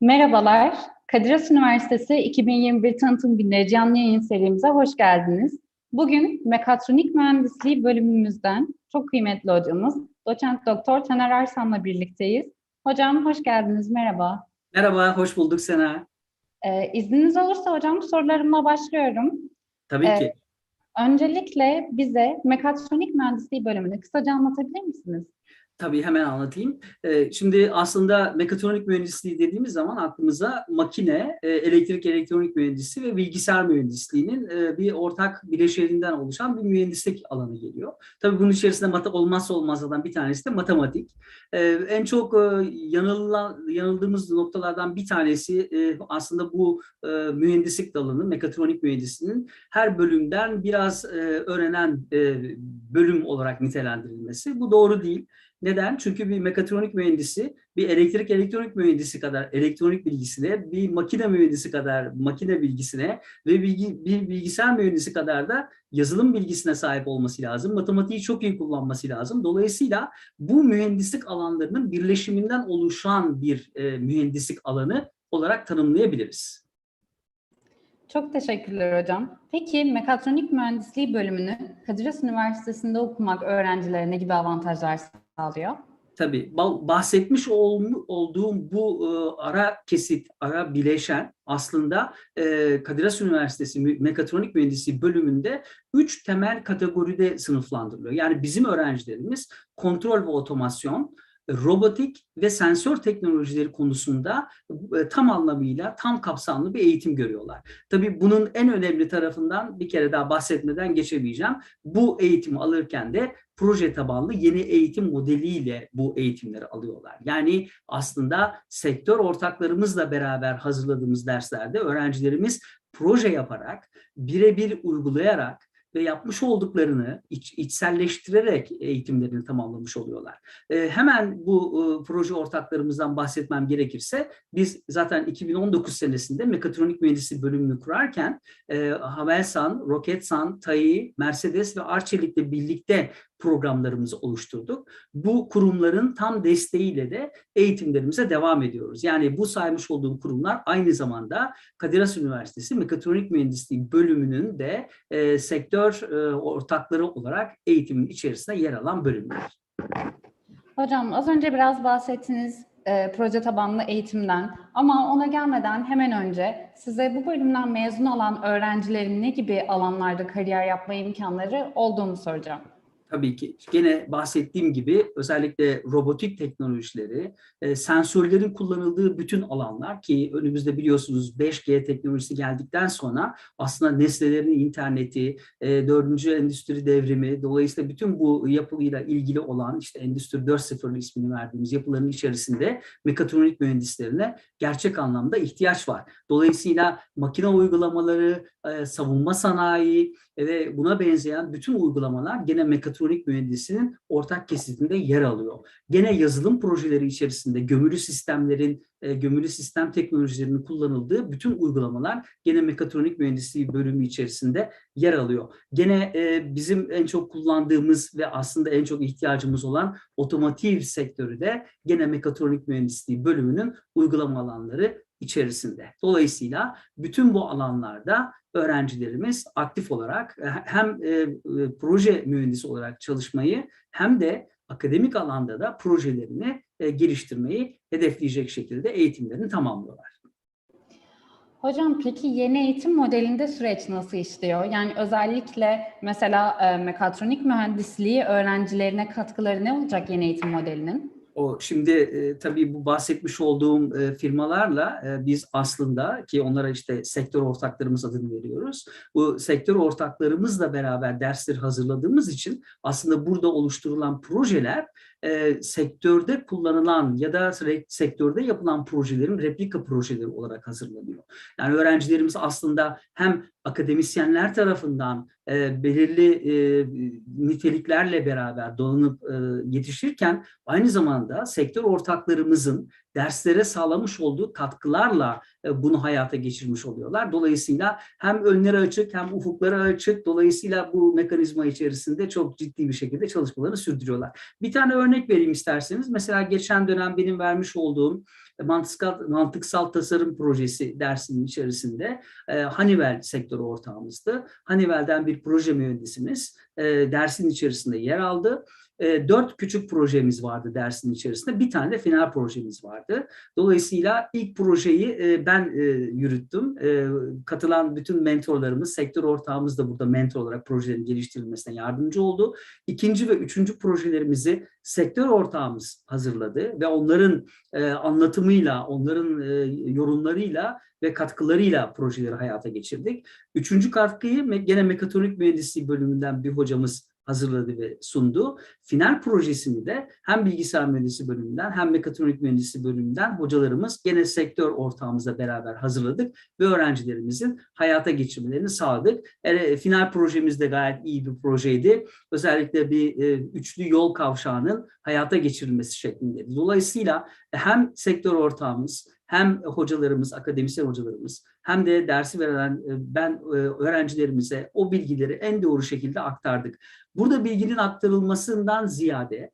Merhabalar, Kadir Has Üniversitesi 2021 Tanıtım Günleri canlı yayın serimize hoş geldiniz. Bugün Mekatronik Mühendisliği bölümümüzden çok kıymetli hocamız, doçent doktor Taner Arsan'la birlikteyiz. Hocam hoş geldiniz, merhaba. Merhaba, hoş bulduk Sena. Ee, izniniz olursa hocam sorularımla başlıyorum. Tabii Evet. ki. Öncelikle bize Mekatronik Mühendisliği bölümünü kısaca anlatabilir misiniz? Tabii hemen anlatayım. Ee, Şimdi aslında mekatronik mühendisliği dediğimiz zaman aklımıza makine, e, elektrik elektronik mühendisi ve bilgisayar mühendisliğinin e, bir ortak bileşeninden oluşan bir mühendislik alanı geliyor. Tabii bunun içerisinde mata- olmazsa olmazlardan bir tanesi de matematik. Ee, En çok e, yanıldığımız noktalardan bir tanesi aslında bu mühendislik dalının, mekatronik mühendisliğinin her bölümden biraz öğrenen bölüm olarak nitelendirilmesi. Bu doğru değil. Neden? Çünkü bir mekatronik mühendisi bir elektrik elektronik mühendisi kadar elektronik bilgisine, bir makine mühendisi kadar makine bilgisine ve bilgi, bir bilgisayar mühendisi kadar da yazılım bilgisine sahip olması lazım. Matematiği çok iyi kullanması lazım. Dolayısıyla bu mühendislik alanlarının birleşiminden oluşan bir e, mühendislik alanı olarak tanımlayabiliriz. Çok teşekkürler hocam. Peki Mekatronik Mühendisliği bölümünü Kadir Has Üniversitesi'nde okumak öğrencilere ne gibi avantajlar sağlıyor? Tabii ba- bahsetmiş ol- olduğum bu e, ara kesit, ara bileşen aslında e, Kadir Has Üniversitesi Mekatronik Mühendisliği bölümünde üç temel kategoride sınıflandırılıyor. Yani bizim öğrencilerimiz kontrol ve otomasyon, robotik ve sensör teknolojileri konusunda e, tam anlamıyla tam kapsamlı bir eğitim görüyorlar. Tabii bunun en önemli tarafından bir kere daha bahsetmeden geçemeyeceğim. Bu eğitimi alırken de proje tabanlı yeni eğitim modeliyle bu eğitimleri alıyorlar. Yani aslında sektör ortaklarımızla beraber hazırladığımız derslerde öğrencilerimiz proje yaparak, birebir uygulayarak ve yapmış olduklarını iç, içselleştirerek eğitimlerini tamamlamış oluyorlar. Ee, hemen bu e, proje ortaklarımızdan bahsetmem gerekirse biz zaten 2019 senesinde mekatronik mühendisi bölümünü kurarken e, Havelsan, Roketsan, TAI, Mercedes ve Arçelik'le birlikte programlarımızı oluşturduk. Bu kurumların tam desteğiyle de eğitimlerimize devam ediyoruz. Yani bu saymış olduğum kurumlar aynı zamanda Kadir Has Üniversitesi Mekatronik Mühendisliği bölümünün de e, sektör e, ortakları olarak eğitimin içerisinde yer alan bölümler. Hocam az önce biraz bahsettiniz e, proje tabanlı eğitimden ama ona gelmeden hemen önce size bu bölümden mezun olan öğrencilerin ne gibi alanlarda kariyer yapma imkanları olduğunu soracağım. Tabii ki. Gene bahsettiğim gibi özellikle robotik teknolojileri, e, sensörlerin kullanıldığı bütün alanlar ki önümüzde biliyorsunuz 5G teknolojisi geldikten sonra aslında nesnelerin interneti, e, dördüncü endüstri devrimi, dolayısıyla bütün bu yapıyla ilgili olan işte Endüstri 4.0 ismini verdiğimiz yapıların içerisinde mekatronik mühendislerine gerçek anlamda ihtiyaç var. Dolayısıyla makine uygulamaları, e, savunma sanayi ve buna benzeyen bütün uygulamalar gene mekatronik mühendisinin ortak kesitinde yer alıyor. Gene yazılım projeleri içerisinde gömülü sistemlerin, e, gömülü sistem teknolojilerinin kullanıldığı bütün uygulamalar gene mekatronik mühendisliği bölümü içerisinde yer alıyor. Gene e, bizim en çok kullandığımız ve aslında en çok ihtiyacımız olan otomotiv sektörü de gene mekatronik mühendisliği bölümünün uygulama alanları içerisinde. Dolayısıyla bütün bu alanlarda öğrencilerimiz aktif olarak e, hem e, e, proje mühendisi olarak çalışmayı hem de akademik alanda da projelerini geliştirmeyi hedefleyecek şekilde eğitimlerini tamamlıyorlar. Hocam peki yeni eğitim modelinde süreç nasıl işliyor? Yani özellikle mesela mekatronik mühendisliği öğrencilerine katkıları ne olacak yeni eğitim modelinin? O şimdi e, tabii bu bahsetmiş olduğum e, firmalarla e, biz aslında ki onlara işte sektör ortaklarımız adını veriyoruz. Bu sektör ortaklarımızla beraber dersleri hazırladığımız için aslında burada oluşturulan projeler e, sektörde kullanılan ya da sektörde yapılan projelerin replika projeleri olarak hazırlanıyor. Yani öğrencilerimiz aslında hem akademisyenler tarafından e, belirli e, niteliklerle beraber donanıp e, yetişirken aynı zamanda sektör ortaklarımızın derslere sağlamış olduğu katkılarla e, bunu hayata geçirmiş oluyorlar. Dolayısıyla hem önleri açık hem ufukları açık. Dolayısıyla bu mekanizma içerisinde çok ciddi bir şekilde çalışmalarını sürdürüyorlar. Bir tane örnek vereyim isterseniz. Mesela geçen dönem benim vermiş olduğum mantıksal, mantıksal tasarım projesi dersinin içerisinde e, Honeywell sektörü ortağımızdı. Honeywell'den bir proje mühendisimiz e, dersin içerisinde yer aldı. E, dört küçük projemiz vardı dersin içerisinde. Bir tane de final projemiz vardı. Dolayısıyla ilk projeyi e, ben e, yürüttüm. Katılan bütün mentorlarımız, sektör ortağımız da burada mentor olarak projelerin geliştirilmesine yardımcı oldu. İkinci ve üçüncü projelerimizi sektör ortağımız hazırladı ve onların anlatımıyla, onların yorumlarıyla ve katkılarıyla projeleri hayata geçirdik. Üçüncü katkıyı gene mekatronik mühendisliği bölümünden bir hocamız hazırladı ve sundu. Final projesini de hem bilgisayar mühendisliği bölümünden hem mekatronik mühendisliği bölümünden hocalarımız gene sektör ortağımızla beraber hazırladık ve öğrencilerimizin hayata geçirmelerini sağladık. E, final projemiz de gayet iyi bir projeydi. Özellikle bir e, üçlü yol kavşağının hayata geçirilmesi şeklindeydi. Dolayısıyla hem sektör ortağımız hem hocalarımız, akademisyen hocalarımız hem de dersi veren e, ben e, öğrencilerimize o bilgileri en doğru şekilde aktardık. Burada bilginin aktarılmasından ziyade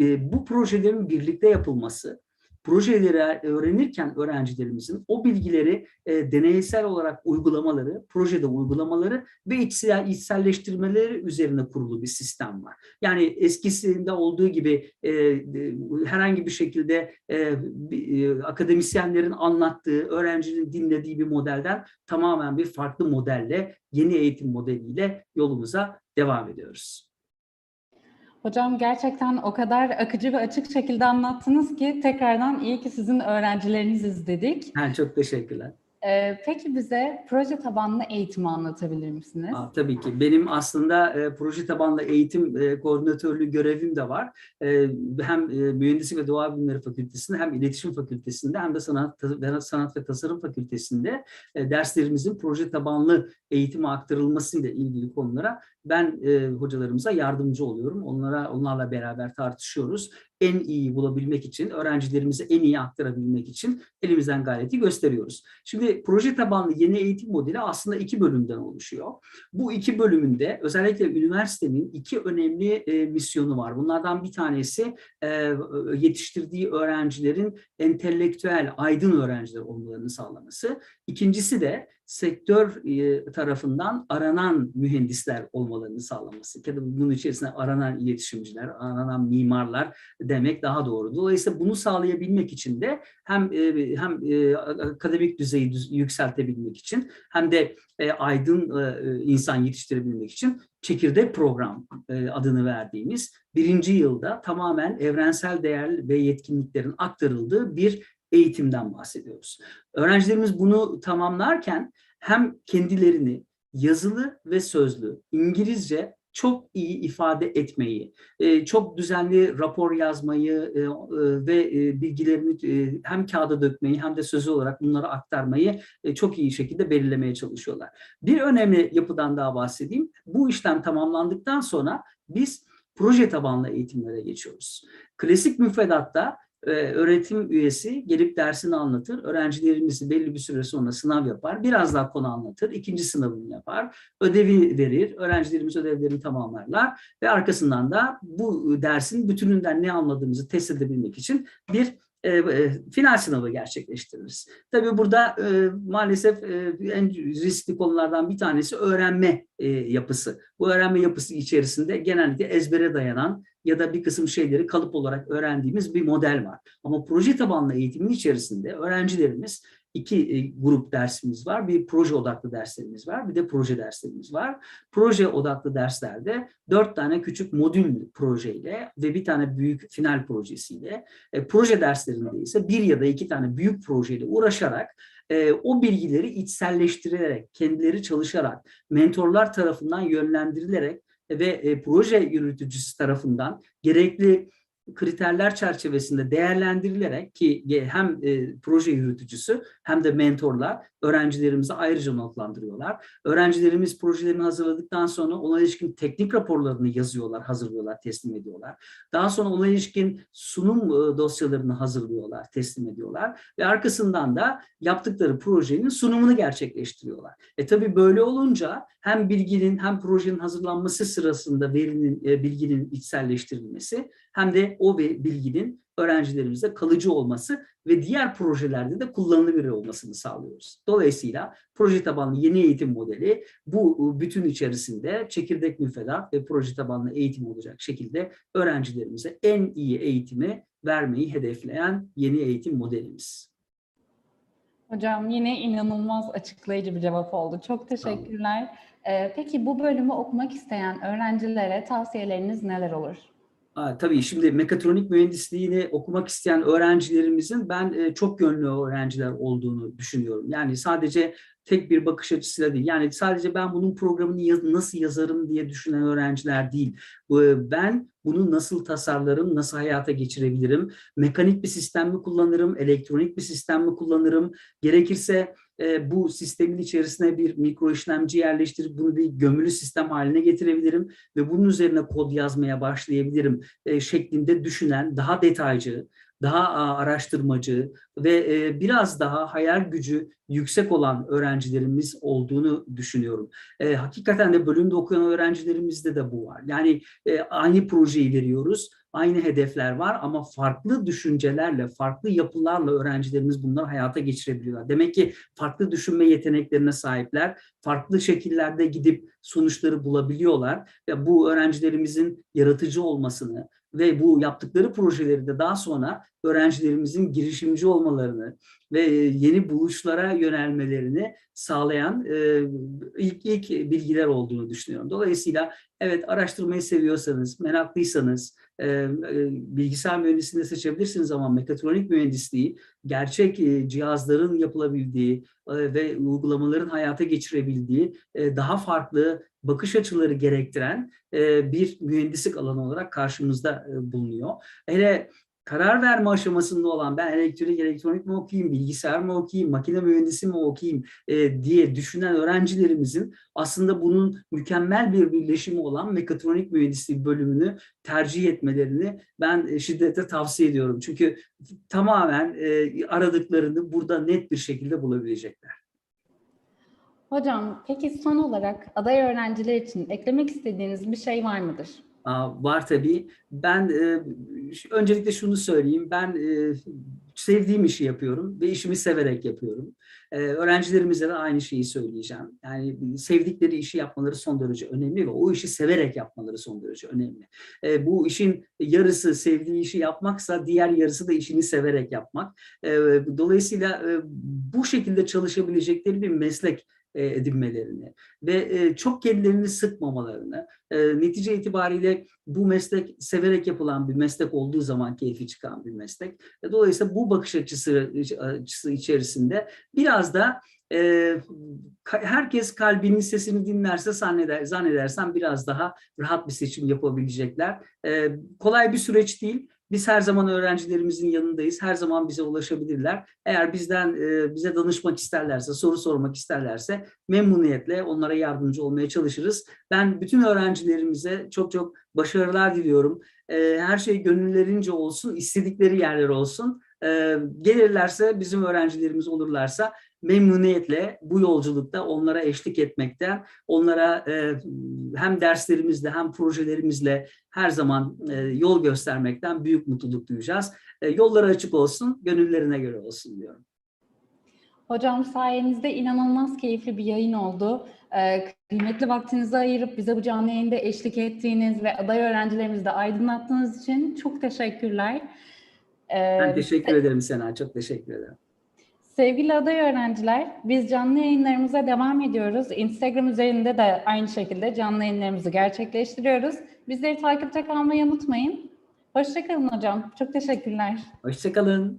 e, bu projelerin birlikte yapılması, projeleri öğrenirken öğrencilerimizin o bilgileri e, deneysel olarak uygulamaları, projede uygulamaları ve içsel, içselleştirmeleri üzerine kurulu bir sistem var. Yani eskisinde olduğu gibi e, e, herhangi bir şekilde e, e, akademisyenlerin anlattığı, öğrencinin dinlediği bir modelden tamamen bir farklı modelle, yeni eğitim modeliyle yolumuza devam ediyoruz. Hocam gerçekten o kadar akıcı ve açık şekilde anlattınız ki tekrardan iyi ki sizin öğrencileriniziz dedik. Yani çok teşekkürler. Ee, peki bize proje tabanlı eğitimi anlatabilir misiniz? Aa, tabii ki. Benim aslında e, proje tabanlı eğitim e, koordinatörlüğü görevim de var. E, hem e, Mühendislik ve Doğa Bilimleri Fakültesi'nde hem İletişim Fakültesi'nde hem de Sanat, Sanat ve Tasarım Fakültesi'nde e, derslerimizin proje tabanlı eğitime aktarılmasıyla ilgili konulara ben e, hocalarımıza yardımcı oluyorum. Onlara onlarla beraber tartışıyoruz. En iyi bulabilmek için, öğrencilerimize en iyi aktarabilmek için elimizden gayreti gösteriyoruz. Şimdi proje tabanlı yeni eğitim modeli aslında iki bölümden oluşuyor. Bu iki bölümünde özellikle üniversitenin iki önemli e, misyonu var. Bunlardan bir tanesi e, yetiştirdiği öğrencilerin entelektüel, aydın öğrenciler olmalarını sağlaması. İkincisi de sektör e, tarafından aranan mühendisler olmalarını sağlaması. Tabii bunun içerisinde aranan iletişimciler, aranan mimarlar demek daha doğru. Dolayısıyla bunu sağlayabilmek için de hem e, hem e, akademik düzeyi yükseltebilmek için hem de aydın insan yetiştirebilmek için çekirdek program adını verdiğimiz birinci yılda tamamen evrensel değer ve yetkinliklerin aktarıldığı bir eğitimden bahsediyoruz. Öğrencilerimiz bunu tamamlarken hem kendilerini yazılı ve sözlü İngilizce çok iyi ifade etmeyi, çok düzenli rapor yazmayı ve bilgilerini hem kağıda dökmeyi hem de sözlü olarak bunları aktarmayı çok iyi şekilde belirlemeye çalışıyorlar. Bir önemli yapıdan daha bahsedeyim. Bu işlem tamamlandıktan sonra biz proje tabanlı eğitimlere geçiyoruz. Klasik müfredatta öğretim üyesi gelip dersini anlatır. Öğrencilerimiz belli bir süre sonra sınav yapar. Biraz daha konu anlatır. ikinci sınavını yapar. Ödevi verir. Öğrencilerimiz ödevlerini tamamlarlar. Ve arkasından da bu dersin bütününden ne anladığımızı test edebilmek için bir e, e, final sınavı gerçekleştiririz. Tabii burada e, maalesef e, en riskli konulardan bir tanesi öğrenme e, yapısı. Bu öğrenme yapısı içerisinde genellikle ezbere dayanan ya da bir kısım şeyleri kalıp olarak öğrendiğimiz bir model var. Ama proje tabanlı eğitimin içerisinde öğrencilerimiz iki e, grup dersimiz var. Bir proje odaklı derslerimiz var, bir de proje derslerimiz var. Proje odaklı derslerde dört tane küçük modül projeyle ve bir tane büyük final projesiyle, e, proje derslerinde ise bir ya da iki tane büyük projeyle uğraşarak e, o bilgileri içselleştirerek, kendileri çalışarak, mentorlar tarafından yönlendirilerek ve proje yürütücüsü tarafından gerekli kriterler çerçevesinde değerlendirilerek ki hem e, proje yürütücüsü hem de mentorlar öğrencilerimize ayrıca notlandırıyorlar. Öğrencilerimiz projelerini hazırladıktan sonra ona ilişkin teknik raporlarını yazıyorlar, hazırlıyorlar, teslim ediyorlar. Daha sonra ona ilişkin sunum e, dosyalarını hazırlıyorlar, teslim ediyorlar ve arkasından da yaptıkları projenin sunumunu gerçekleştiriyorlar. E tabii böyle olunca hem bilginin hem projenin hazırlanması sırasında verinin, e, bilginin içselleştirilmesi hem de o bilginin öğrencilerimizde kalıcı olması ve diğer projelerde de kullanılabilir olmasını sağlıyoruz. Dolayısıyla proje tabanlı yeni eğitim modeli bu bütün içerisinde çekirdek müfredat ve proje tabanlı eğitim olacak şekilde öğrencilerimize en iyi eğitimi vermeyi hedefleyen yeni eğitim modelimiz. Hocam yine inanılmaz açıklayıcı bir cevap oldu. Çok teşekkürler. Ee, peki bu bölümü okumak isteyen öğrencilere tavsiyeleriniz neler olur? Tabii şimdi mekatronik mühendisliğini okumak isteyen öğrencilerimizin ben e, çok yönlü öğrenciler olduğunu düşünüyorum. Yani sadece tek bir bakış açısıyla değil. Yani sadece ben bunun programını yaz- nasıl yazarım diye düşünen öğrenciler değil. Ben bunu nasıl tasarlarım, nasıl hayata geçirebilirim? Mekanik bir sistem mi kullanırım, elektronik bir sistem mi kullanırım? Gerekirse e, bu sistemin içerisine bir mikro işlemci yerleştirip bunu bir gömülü sistem haline getirebilirim ve bunun üzerine kod yazmaya başlayabilirim e, şeklinde düşünen, daha detaycı, daha araştırmacı ve e, biraz daha hayal gücü yüksek olan öğrencilerimiz olduğunu düşünüyorum. E, hakikaten de bölümde okuyan öğrencilerimizde de bu var. Yani e, aynı projeyi veriyoruz, aynı hedefler var ama farklı düşüncelerle, farklı yapılarla öğrencilerimiz bunları hayata geçirebiliyorlar. Demek ki farklı düşünme yeteneklerine sahipler, farklı şekillerde gidip sonuçları bulabiliyorlar ve bu öğrencilerimizin yaratıcı olmasını ve bu yaptıkları projeleri de daha sonra öğrencilerimizin girişimci olmalarını ve e, yeni buluşlara yönelmelerini sağlayan e, ilk ilk bilgiler olduğunu düşünüyorum. Dolayısıyla evet araştırmayı seviyorsanız, meraklıysanız e, bilgisayar mühendisliğini seçebilirsiniz ama mekatronik mühendisliği gerçek cihazların yapılabildiği ve uygulamaların hayata geçirebildiği daha farklı bakış açıları gerektiren e, bir mühendislik alanı olarak karşımızda e, bulunuyor. Hele karar verme aşamasında olan ben elektrik, elektronik mi okuyayım, bilgisayar mı okuyayım, makine mühendisi mi okuyayım e, diye düşünen öğrencilerimizin aslında bunun mükemmel bir birleşimi olan mekatronik mühendisliği bölümünü tercih etmelerini ben şiddetle tavsiye ediyorum. Çünkü tamamen aradıklarını burada net bir şekilde bulabilecekler. Hocam peki son olarak aday öğrenciler için eklemek istediğiniz bir şey var mıdır? Aa, var tabii. Ben e, öncelikle şunu söyleyeyim. Ben e, sevdiğim işi yapıyorum ve işimi severek yapıyorum. E, öğrencilerimize de aynı şeyi söyleyeceğim. Yani sevdikleri işi yapmaları son derece önemli ve o işi severek yapmaları son derece önemli. E, bu işin yarısı sevdiği işi yapmaksa diğer yarısı da işini severek yapmak. E, dolayısıyla e, bu şekilde çalışabilecekleri bir meslek e, edinmelerini ve e, çok kendilerini sıkmamalarını, e, netice itibariyle bu meslek severek yapılan bir meslek olduğu zaman keyfi çıkan bir meslek. Dolayısıyla bu bakış açısı, açısı içerisinde biraz da herkes kalbinin sesini dinlerse zanneder, zannedersem biraz daha rahat bir seçim yapabilecekler. Kolay bir süreç değil. Biz her zaman öğrencilerimizin yanındayız. Her zaman bize ulaşabilirler. Eğer bizden e, bize danışmak isterlerse, soru sormak isterlerse memnuniyetle onlara yardımcı olmaya çalışırız. Ben bütün öğrencilerimize çok çok başarılar diliyorum. E, her şey gönüllerince olsun, istedikleri yerler olsun. E, gelirlerse, bizim öğrencilerimiz olurlarsa memnuniyetle bu yolculukta onlara eşlik etmekten, onlara e, hem derslerimizle hem projelerimizle her zaman e, yol göstermekten büyük mutluluk duyacağız. E, yolları açık olsun, gönüllerine göre olsun diyorum. Hocam sayenizde inanılmaz keyifli bir yayın oldu. Ee, kıymetli vaktinizi ayırıp bize bu canlı yayında eşlik ettiğiniz ve aday öğrencilerimizi de aydınlattığınız için çok teşekkürler. Ee, Ben teşekkür ederim Sena, çok teşekkür ederim. Sevgili aday öğrenciler, biz canlı yayınlarımıza devam ediyoruz. Instagram üzerinde de aynı şekilde canlı yayınlarımızı gerçekleştiriyoruz. Bizleri takipte kalmayı unutmayın. Hoşçakalın hocam. Çok teşekkürler. Hoşçakalın.